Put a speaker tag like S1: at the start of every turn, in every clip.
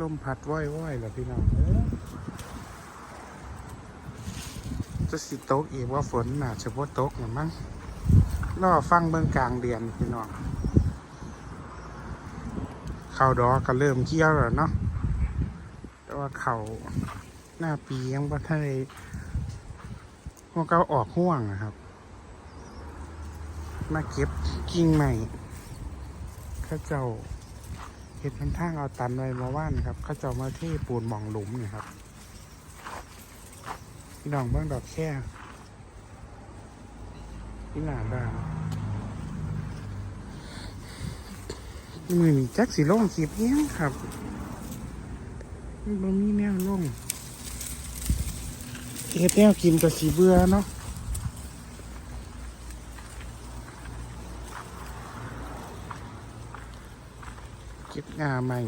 S1: ลมพัดว่อยๆเหรอพี่น้องเอ้ยจะสิตกอีกว่าฝนน่าจะพ่ตกหรือมั้งรอฟังเบื้องกลางเดือนพี่น้องเขาดอก็เริ่มเกี่ยวแล้วเนาะแต่ว่าเขาหน้าปียังบ่ทันได้พวกเขาออกห่วงนะครับ มาเก็บกิ่งใหม่ข้าเจ้า เห็ดมันทางเอาตันไว้มาว่านครับ เขาเจ้ามาเทปูนหมองหลุมนี่ครับพี่น้องเบื้องดอกแค่พี่หนาบ้านมือนี่จักสีล่งขีบเนี้ยงครับมันบ่มีแนวล่งเฮ็ดแนวกินกับสีเบื่อเนาะ เก็บงาใหม่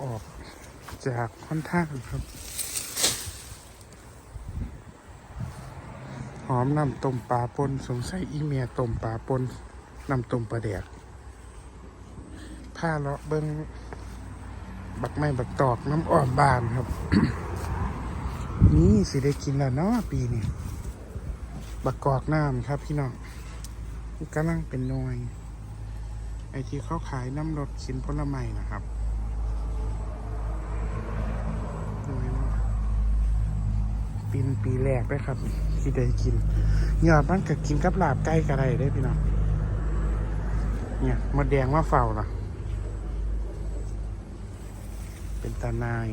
S1: ออกจากค่อนข้างครับ หอมน้ำต้มปลาปนสงสัยอีเมียต้มปลาปนน้ำต้มปลาแดกผ้าเลาะเบิ้งบักไม้บักตอกน้ำอ่อนบานครับ นี่สิได้กินแล้วเนาะปีนี้บักกอกน้ำครับพี่น้องกำลังเป็นน่วย ไอที่เขาขายน้ำรสชิ้นผลไม้นะครับหน่วยมากปีนปีแรกด้ครับที่ได้กินยอดมันก็กินกับลาบไก่กระไรได้พี่น้องเนี่ยมดแดงมาเฝ้าล่ะ เป็นตานาย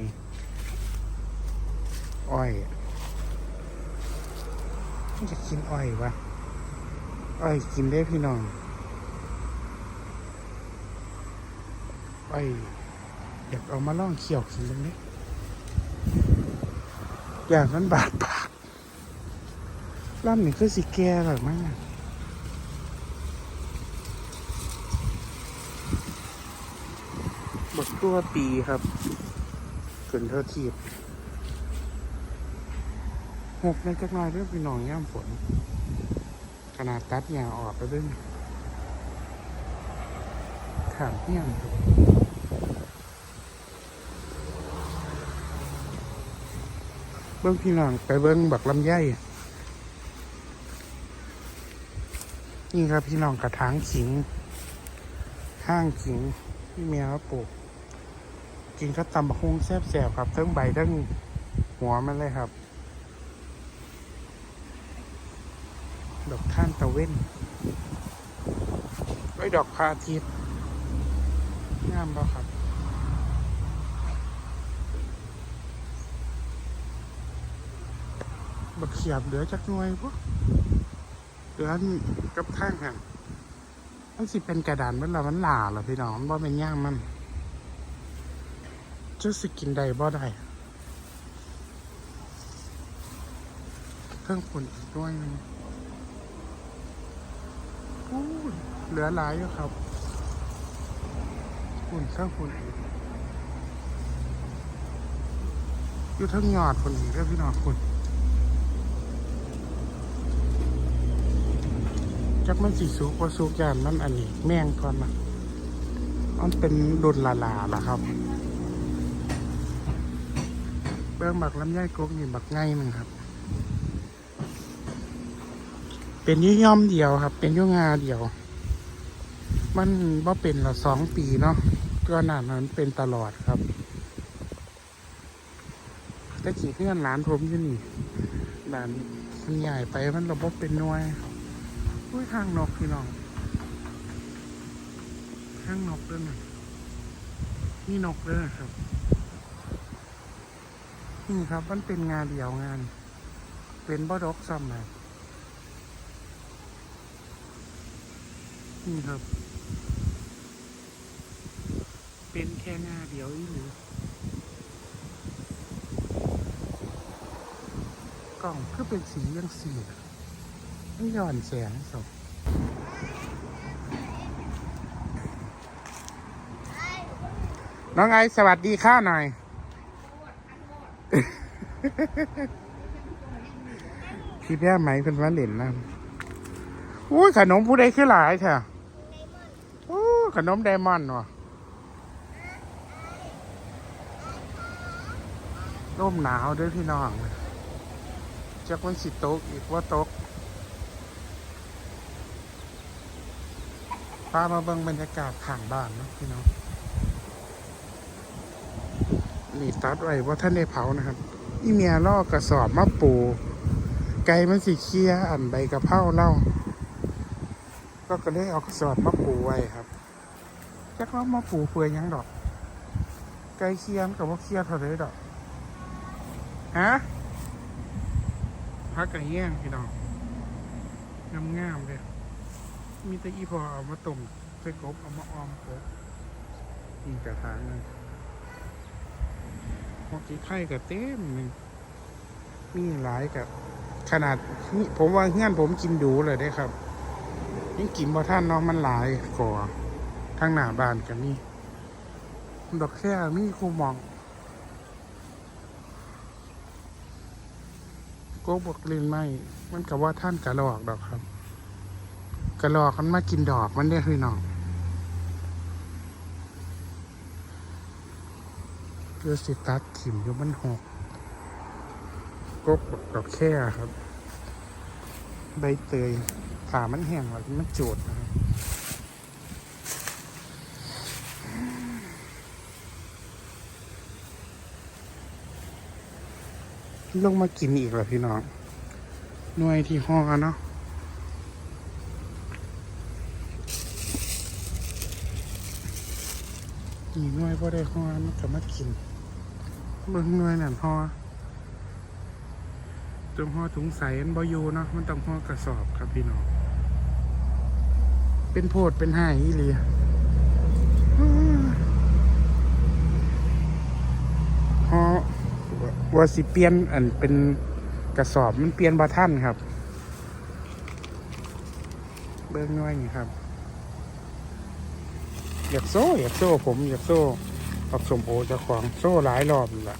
S1: อ้อยจะกินอ้อยวะอ้อยกินได้พี่น้อง ไปอยากเอามาล่องเขี่ยวกินตรงนี้ อย่างนั้นบาดปากล่ำนี่คือสิแก่หรือมั้งอะบดตัวปีครับขึ้นเท่าทีบหกในจักหน่อยเรื่องพี่น้องย่ำฝน ขนาดตัดหญ้าออกแล้วเด้วยขามเที่ยงครับ เบิ้งพี่น้องไปเบิ้งบักลำไยนี่ครับพี่น้องกระถางขิง ห้างขิงที่เมียเขาปลูกกินก็ตำบักฮุงแซ่บๆครับทั้งใบทั้งหัวมันเลยครับ ดอกท่านตะเว้นไว้ดอกพาทิตย์งามบ่ครับ บักเขียบเหลือจักหน่วยพวกเหลือนกับข้างหันมันสิเป็นกระดานมันละมันหลาเหรอพี่น้องบ่เป็นย่างมันจะสิกินได้บ่ได้เครื่องปุ่นอีกด้วยนึงเหลือหลายอยู่ครับปุ่นเครื่องปุ่นอีกอยู่ทั้งยอดปุ่นอีกแล้วพี่น้องปุ่น จักมันสีสุกว่าสุกยานมันอันนี้ แมงก่อนนะมันเป็นดุนลาลาล่ะครับ เบื้องบักลำไยกกนี่บักไงหนึ่งครับ เป็นยี่ย่อมเดียวครับ เป็นยุ่งาเดียว มันว่าเป็นละสองปีเนาะก็นานนั้นเป็นตลอดครับแต่ขี่เพื่อนหลานผมอยู่นี่หลานมันใหญ่ไปมันระบบเป็นน่วย อุ้ยทางนกพี่น้องทางนกด้วยนะนี่นกด้วยนะครับ นี่ครับมันเป็นงานเดี่ยวงาน เป็นบอดอกซ้ำเลยนี่ครับ เป็นแค่งานเดียวอีหรือกล่องคือเป็นสียังสีอะ ไม่ย้อนแสงศพน้องไอสวัสดีข้าหน่อย พี่แพ้ไหมเพิ่นมาเล่นนะอุ้ยขนมผู้ใดคือหลายแท้โอ้ขนมไดมอนด์ว่ะร่มหนาวด้วยพี่น้องจักมันสิตกอีกว่าตกามาเบิ่งบรรยากาศข้างบ้านนะพี่น้องนี่ตัดไว้ว่าท่านได้เผานะครับ อีเมียลอกระสอบมาปู ไก่มันสีเคี้ยอันใบกระเพราเล่า ก็ก็เลยเอากระสอบมาปูไว้ครับจักว่ามาปูเพื่อหยังดอก ไก่เคี้ยนกับว่าเคี้ยเท่าไรดอกฮะพักไก่แย่งพี่น้องงามๆเลย มีแต่อีพอเอามาต้มใส่กบเอามาออมกบอีกกระถางหนึงพอกี้ไข่กับเต็มหนึ่งมีหลายกับขนาดนี่ผมว่าเงื่อนผมกินดูเลยได้ครับยังกินบ่ท่านเน้องมันหลายก่อทางหน้าบ้านกันนี่ดอกแค่มีคูมองโกบกลินไม่มันกับว่าท่านกะหลอกดอกครับ กระลอกมันมากินดอกมันได้พี่น้องเพื่อสิตัดถิ่มอยู่มันหกกบกดอกแค่ครับ ใบเตยขามันแห้งแล้วมันโจดนะครับลงมากินอีกแล้วพี่น้องหน่วยที่ห่อเนาะ นี่หน่วยพอได้ห่อมันก็มากินเบิ่งหน่วยนั่นห่อตรงห่อถุงใสมันบอยู่เนาะมันต้องห่อกระสอบครับพี่น้องเป็นโพดเป็นห่ายอีหลีห่อว่าสิเปลี่ยนอันเป็นกระสอบมันเปลี่ยนบาท่านครับ เบิ่งหน่อยนี่ครับ อยากโซ่ อยากโซ่ผมอยากโซ่ปักสมโอเจะของโซ่หลายรอบแล้วล่ะ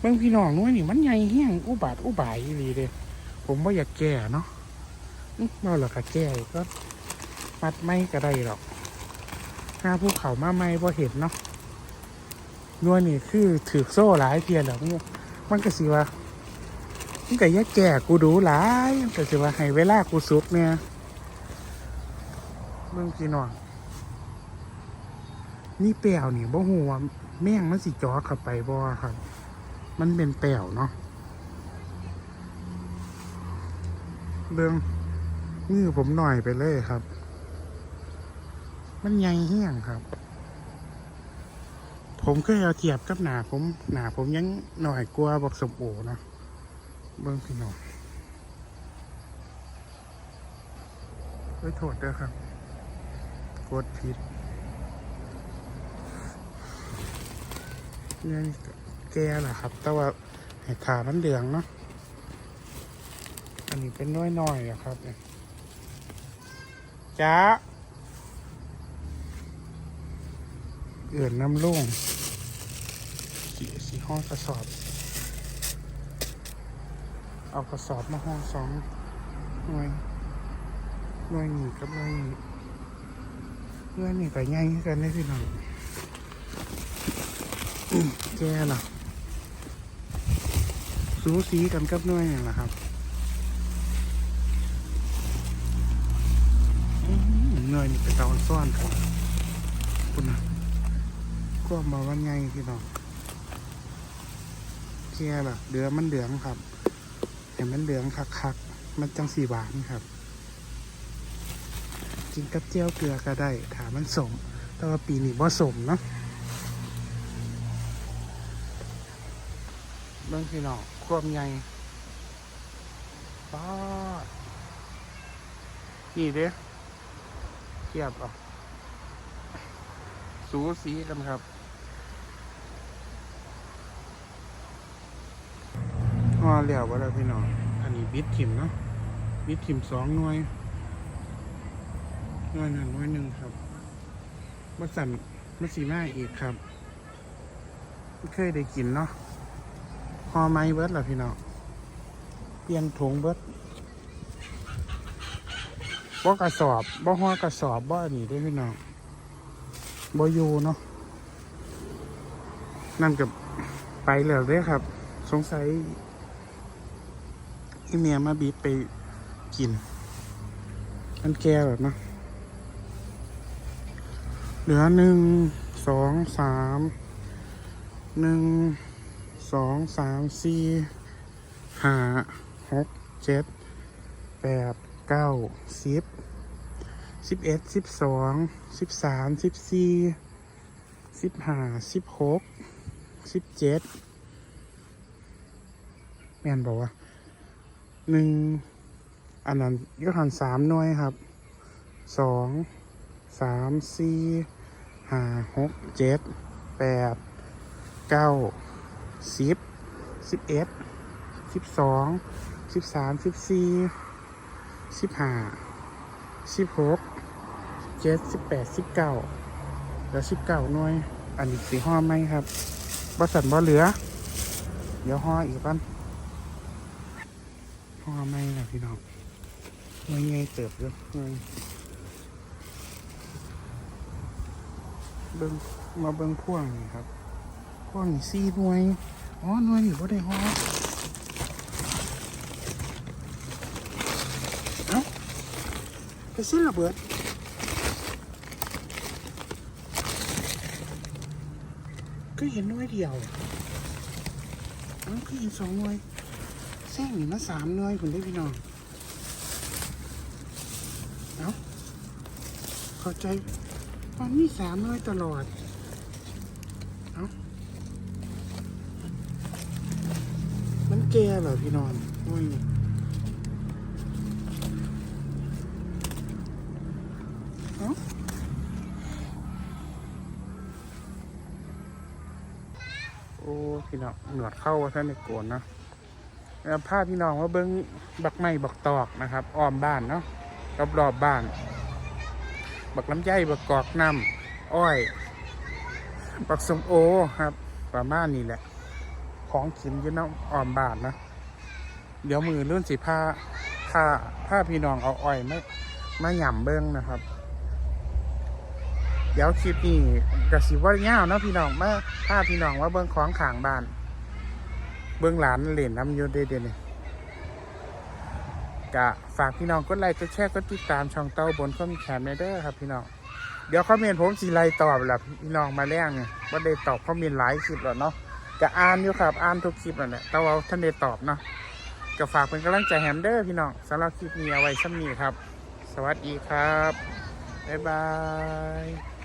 S1: เบิ่งพี่น้องน้อยนี่มันใหญ่เฮี้ยงอุบาทอุบายอีลีเลยผมว่าอยากแก่เนาะอื้อบ่หรอกะแก่ก็มัดไม่ก็ได้หรอกถ้าภูเขามาไม่พอเห็นเนาะน้อยนี่คือถือโซ่หลายเพียรแล้วมันมันก็สิว่ามันก็ยากแก่กูดูหลายมันก็สิว่าให้เวลากูสุกเนี่ยเบิ่งพี่น้อง นี่เปลวนี่บ่ฮู้ว่าแม่งมันสิจอเข้าไปบ่ครับ มันเป็นเปลวเนาะเบิ่งมือผมหน่อยไปเลยครับ มันใหญ่เหี้ยงครับ ผมเคยเอาเทียบกับหนาผมหนาผมยังหน่อยกลัวบอกสมโอนะเบิ่งพี่น้องเฮ้ยโทษเด้อครับ กดผิด เนี่ยแก่แหละครับ แต่ว่าเห็ดขามันเหลืองเนาะอันนี้เป็นน้อยๆอะครับจ้าเอื่นน้ำลุ่งสีสีห้องกระสอบ เอากระสอบมาห้องสองหน่วยหน่วยหนีกับหน่วยหนีหน่วยหนีไปง่ายกันได้พี่น้อง แก่ล่ะสูสีกันกับน่วยนี่แหละครับอื้อหือหน่วยนี่ไปตอนซ่อนครับคุณนะก็มาวันไงพี่น้องแก่ล่ะเดือมันเหลืองครับ เห็นมันเหลืองคักๆมันจังสีหวานครับกินกับเจียวเกลือก็ได้ถามมันสม แต่ว่าปีนี้บ่สมเนาะ เบิ่งพี่น้องความใหญ่ป้านี่เด้เทียบอะสูสีกันครับพอเหลียวไปแล้วพี่น้อง อันนี้บิดถิ่มเนาะบิดถิ่มสองหน่วยหน่วยหนึ่งหน่วยหนึ่งครับมาสั่นมาสีมาอีกครับ ไม่เคยได้กินเนาะ พอไม้เบิร์ดล่ะพี่น้องเปลี่ยนถุงเบิร์ดบ่กระสอบบ่ห่อกระสอบบ่อันนี้เด้พี่น้องบ่อยู่เนาะนั่นกับไปแล้วเด้ครับ สงสัยอีเมียมาบีบไปกินมันแก่แบบเนาะเหลือหนึ่งสองสามหนึ่ง สองสามสี่ห้าหกเจ็ดแปดเก้าสิบสิบเอ็ดสิบสองสิบสามสิบสี่สิบห้าสิบหกสิบเจ็ดแม่นบอกว่าหนึ่งอันนั้นยกหันสามหน่วยครับสองสามสี่ห้าหกเจ็ดแปดเก้า สิบสิบเอ็ดสิบสองสิบสามสิบสี่สิบห้าสิบหกเจ็ดสิบแปดสิบเก้าแล้วสิบเก้าหน่วย อันนี้สีห่อไหมครับบสันบ่เหลือ เดี๋ยวห่ออีกก่อนห่อไหมนะพี่น้องหน่วยใหญ่เติบเยอะหน่วยเบิ้งมาเบิ้งพ่วงนี่ครับ พ่วงนี่สี่หน่วย อ๋อหน่วยนี่บ่ได้ห่อเอ้าไปสิ้นระเบิดก็เห็นหน่วยเดียวอ้วก็เห็นสองหน่วยแซงนี่มาสามหน่วยผมได้พี่น้องเอ้าเข้าใจมันมีสามหน่วยตลอดเอ้ามัน แก่เหรอพี่นอน่วยนี่เอ้าโอ้พี่น้องหนวดเข้าว่าท่านในโกนนะแล้วพาพี่น้องว่าเบิ้งบักไม้บักตอกนะครับอ้อมบ้านเนาะรอบรอบบ้าน บักลำไยบักกอกน้ำอ้อย บักสมโอครับประมาณนี้แหละ ของกินยี่น้ำอ้อมบานนะ เดี๋ยวมือรุ่นสีผ้าผ้าผ้าพี่น้องเอาอ้อยไม่มาหย่ำเบิ้งนะครับ เดี๋ยวคลิปนี้กะสิว่าเงาเนาะพี่น้องมาพาพี่น้องว่าเบิ้งของขางบ้าน เบิ้งหลานเล่นน้ำยูเดเดนี่ยกะฝากพี่น้องกดไลค์กดแชร์กดติดตามช่องเต้าบนข้อมแขนในเด้อครับพี่น้องเดี๋ยวคอมเมนต์ผมสีไลตอบแหละพี่น้องมาแล้งเนี่ยว่าได้ตอบคอมเมนต์หลายคลิปแล้วเนาะ ก็อ่านอยู่ครับอ่านทุกคลิปนั่นแหละแต่ว่าท่านได้ตอบเนาะก็ฝากเป็นกำลังใจแฮมเดอร์พี่น้องสำหรับคลิปนี้เอาไว้ซ้ำนี้ครับ สวัสดีครับ บ๊ายบาย